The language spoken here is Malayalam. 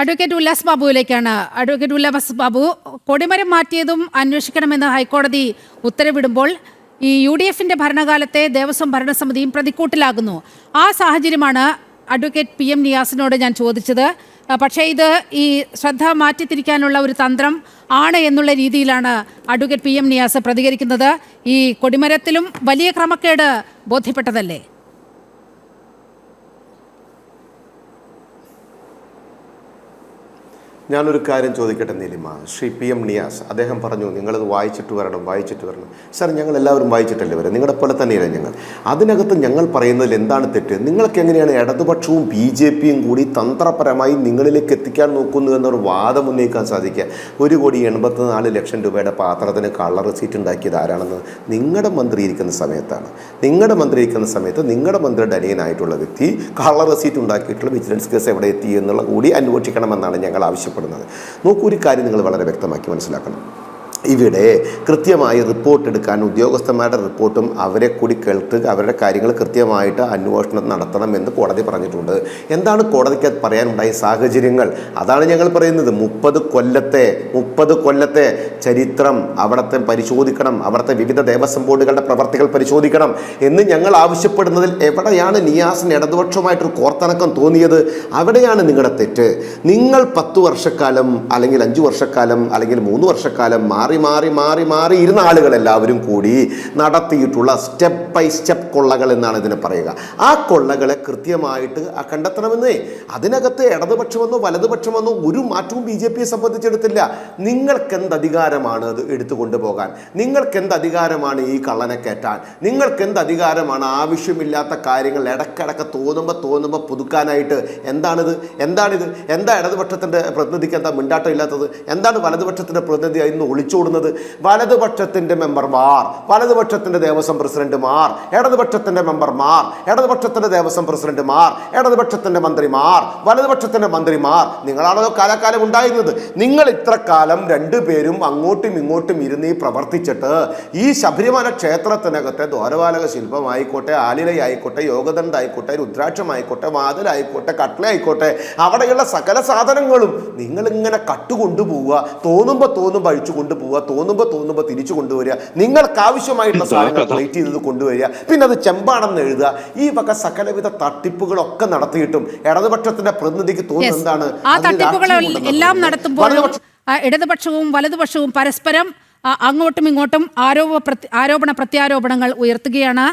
അഡ്വക്കേറ്റ് ഉല്ലാസ് ബാബുവിലേക്കാണ്. അഡ്വക്കേറ്റ് ഉല്ലാസ് ബാബു കൊടിമരം മാറ്റിയതും അന്വേഷിക്കണമെന്ന് ഹൈക്കോടതി ഉത്തരവിടുമ്പോൾ ഈ യു ഡി എഫിന്റെ ഭരണകാലത്തെ ദേവസ്വം ഭരണസമിതിയും പ്രതിക്കൂട്ടിലാകുന്നു. ആ സാഹചര്യമാണ് അഡ്വക്കേറ്റ് പി എം നിയാസിനോട് ഞാൻ ചോദിച്ചത്. പക്ഷേ ഇത് ഈ ശ്രദ്ധ മാറ്റിത്തിരിക്കാനുള്ള ഒരു തന്ത്രം ആണ് എന്നുള്ള രീതിയിലാണ് അഡ്വക്കേറ്റ് പി എം നിയാസ് പ്രതികരിക്കുന്നത്. ഈ കൊടിമരത്തിലും വലിയ ക്രമക്കേട് ബോധ്യപ്പെട്ടതല്ലേ? ഞാനൊരു കാര്യം ചോദിക്കട്ടെ നീലിമ? ശ്രീ പി എം നിയാസ് അദ്ദേഹം പറഞ്ഞു നിങ്ങളത് വായിച്ചിട്ട് വരണം വായിച്ചിട്ട് വരണം. സാർ ഞങ്ങൾ എല്ലാവരും വായിച്ചിട്ടല്ലേ വരും? നിങ്ങളുടെ പോലെ തന്നെയല്ലേ ഞങ്ങൾ. അതിനകത്ത് ഞങ്ങൾ പറയുന്നതിൽ എന്താണ് തെറ്റ്? നിങ്ങൾക്ക് എങ്ങനെയാണ് ഇടതുപക്ഷവും ബി ജെ പിയും കൂടി തന്ത്രപരമായി നിങ്ങളിലേക്ക് എത്തിക്കാൻ നോക്കുന്നു എന്നൊരു വാദം ഉന്നയിക്കാൻ സാധിക്കുക? ഒരു കോടി എൺപത്തിനാല് ലക്ഷം രൂപയുടെ പാത്രത്തിന് കള്ള റെസീറ്റ് ഉണ്ടാക്കിയത് ആരാണെന്ന് നിങ്ങളുടെ മന്ത്രി ഇരിക്കുന്ന സമയത്താണ്. നിങ്ങളുടെ മന്ത്രി ഇരിക്കുന്ന സമയത്ത് നിങ്ങളുടെ മന്ത്രിയുടെ അനിയനായിട്ടുള്ള വ്യക്തി കള്ള റെസീറ്റ് ഉണ്ടാക്കിയിട്ടുള്ള വിജിലൻസ് കേസ് എവിടെ എത്തി എന്നുള്ള കൂടി അന്വേഷിക്കണമെന്നാണ് ഞങ്ങൾ ആവശ്യപ്പെടുന്നത് നോക്കൂ ഒരു കാര്യം നിങ്ങൾ വളരെ വ്യക്തമാക്കി മനസ്സിലാക്കണം. ഇവിടെ കൃത്യമായി റിപ്പോർട്ട് എടുക്കാൻ ഉദ്യോഗസ്ഥന്മാരുടെ റിപ്പോർട്ടും അവരെ കൂടി കേൾത്ത് അവരുടെ കാര്യങ്ങൾ കൃത്യമായിട്ട് അന്വേഷണം നടത്തണമെന്ന് കോടതി പറഞ്ഞിട്ടുണ്ട്. എന്താണ് കോടതിക്ക് പറയാനുണ്ടായ സാഹചര്യങ്ങൾ? അതാണ് ഞങ്ങൾ പറയുന്നത്. മുപ്പത് കൊല്ലത്തെ മുപ്പത് കൊല്ലത്തെ ചരിത്രം അവിടുത്തെ പരിശോധിക്കണം. അവിടുത്തെ വിവിധ ദേവസ്വം ബോർഡുകളുടെ പ്രവർത്തികൾ പരിശോധിക്കണം എന്ന് ഞങ്ങൾ ആവശ്യപ്പെടുന്നതിൽ എവിടെയാണ് നിയാസിന് ഇടതുപക്ഷമായിട്ടൊരു കോർത്തിണക്കം തോന്നിയത്? അവിടെയാണ് നിങ്ങളുടെ തെറ്റ്. നിങ്ങൾ പത്ത് വർഷക്കാലം അല്ലെങ്കിൽ അഞ്ച് വർഷക്കാലം അല്ലെങ്കിൽ മൂന്ന് വർഷക്കാലം മാറി മാറി മാറി മാറി മാറി ഇരുന്ന ആളുകൾ എല്ലാവരും കൂടി നടത്തിയിട്ടുള്ള സ്റ്റെപ്പ് ബൈ സ്റ്റെപ്പ് കൊള്ളകൾ എന്നാണ് ഇതിനെ പറയുക. ആ കൊള്ളകളെ കൃത്യമായിട്ട് കണ്ടെത്തണമെന്നേ. അതിനകത്ത് ഇടതുപക്ഷമെന്നോ വലതുപക്ഷമെന്നോ ഒരു മാറ്റവും ബി ജെ പിയെ സംബന്ധിച്ചെടുത്തില്ല. നിങ്ങൾക്ക് എന്ത് അധികാരമാണ് അത് എടുത്തു കൊണ്ടുപോകാൻ നിങ്ങൾക്ക് എന്ത് അധികാരമാണ് ഈ കള്ളനെ കയറ്റാൻ? നിങ്ങൾക്ക് എന്ത് അധികാരമാണ് ആവശ്യമില്ലാത്ത കാര്യങ്ങൾ ഇടക്കിടക്ക് തോന്നുമ്പോൾ തോന്നുമ്പോൾ പുതുക്കാനായിട്ട്? എന്താണിത്? എന്താണിത്? എന്താ ഇടതുപക്ഷത്തിന്റെ പ്രതിനിധിക്ക് എന്താ മിണ്ടാട്ടം ഇല്ലാത്തത് എന്താണ് വലതുപക്ഷത്തിന്റെ പ്രതിനിധി ഇന്ന് ഒളിച്ചോടുന്നത് വലതുപക്ഷത്തിന്റെ മെമ്പർമാർ വലതുപക്ഷത്തിന്റെ ദേവസ്വം പ്രസിഡന്റുമാർ ഇടതുപക്ഷത്തിന്റെ മെമ്പർമാർ ഇടതുപക്ഷത്തിന്റെ ദേവസ്വം പ്രസിഡന്റുമാർ ഇടതുപക്ഷത്തിന്റെ മന്ത്രിമാർ വലതുപക്ഷത്തിന്റെ മന്ത്രിമാർ. നിങ്ങളാണല്ലോ കാലാകാലം ഉണ്ടായിരുന്നത്. നിങ്ങൾ ഇത്ര കാലം രണ്ടുപേരും അങ്ങോട്ടും ഇങ്ങോട്ടും ഇരുന്ന് പ്രവർത്തിച്ചിട്ട് ഈ ശബരിമല ക്ഷേത്രത്തിനകത്തെ ദ്വാരപാലക ശില്പമായിക്കോട്ടെ ആലിലയായിക്കോട്ടെ യോഗദണ്ഡായിക്കോട്ടെ രുദ്രാക്ഷമായിക്കോട്ടെ വാതിലായിക്കോട്ടെ കട്ട്ലയായിക്കോട്ടെ അവിടെയുള്ള സകല സാധനങ്ങളും നിങ്ങളിങ്ങനെ കട്ടുകൊണ്ടുപോവുക തോന്നുമ്പോൾ തോന്നുമ്പോൾ അഴിച്ചു കൊണ്ടുപോവുക തോന്നുമ്പോൾ തോന്നുമ്പോൾ തിരിച്ചു കൊണ്ടുവരിക. നിങ്ങൾക്ക് ആവശ്യമായിട്ടുള്ള സാധനങ്ങൾ പ്ലേറ്റ് ചെയ്തത് കൊണ്ടുവരിക. പിന്നെ അത് ചെമ്പാണെന്ന് എഴുതുക. ഈ വക സകലവിധ തട്ടിപ്പുകളൊക്കെ നടത്തിയിട്ടും ഇടതുപക്ഷത്തിന്റെ പ്രതിനിധിക്ക് തോന്നുന്നതാണ് തോന്നുന്നത് എന്താണ്? ആ തട്ടിപ്പുകൾ എല്ലാം ആ, ഇടതുപക്ഷവും വലതുപക്ഷവും പരസ്പരം അങ്ങോട്ടും ഇങ്ങോട്ടും ആരോപ പ്രത്യ- ആരോപണ പ്രത്യാരോപണങ്ങൾ ഉയർത്തുകയാണ്.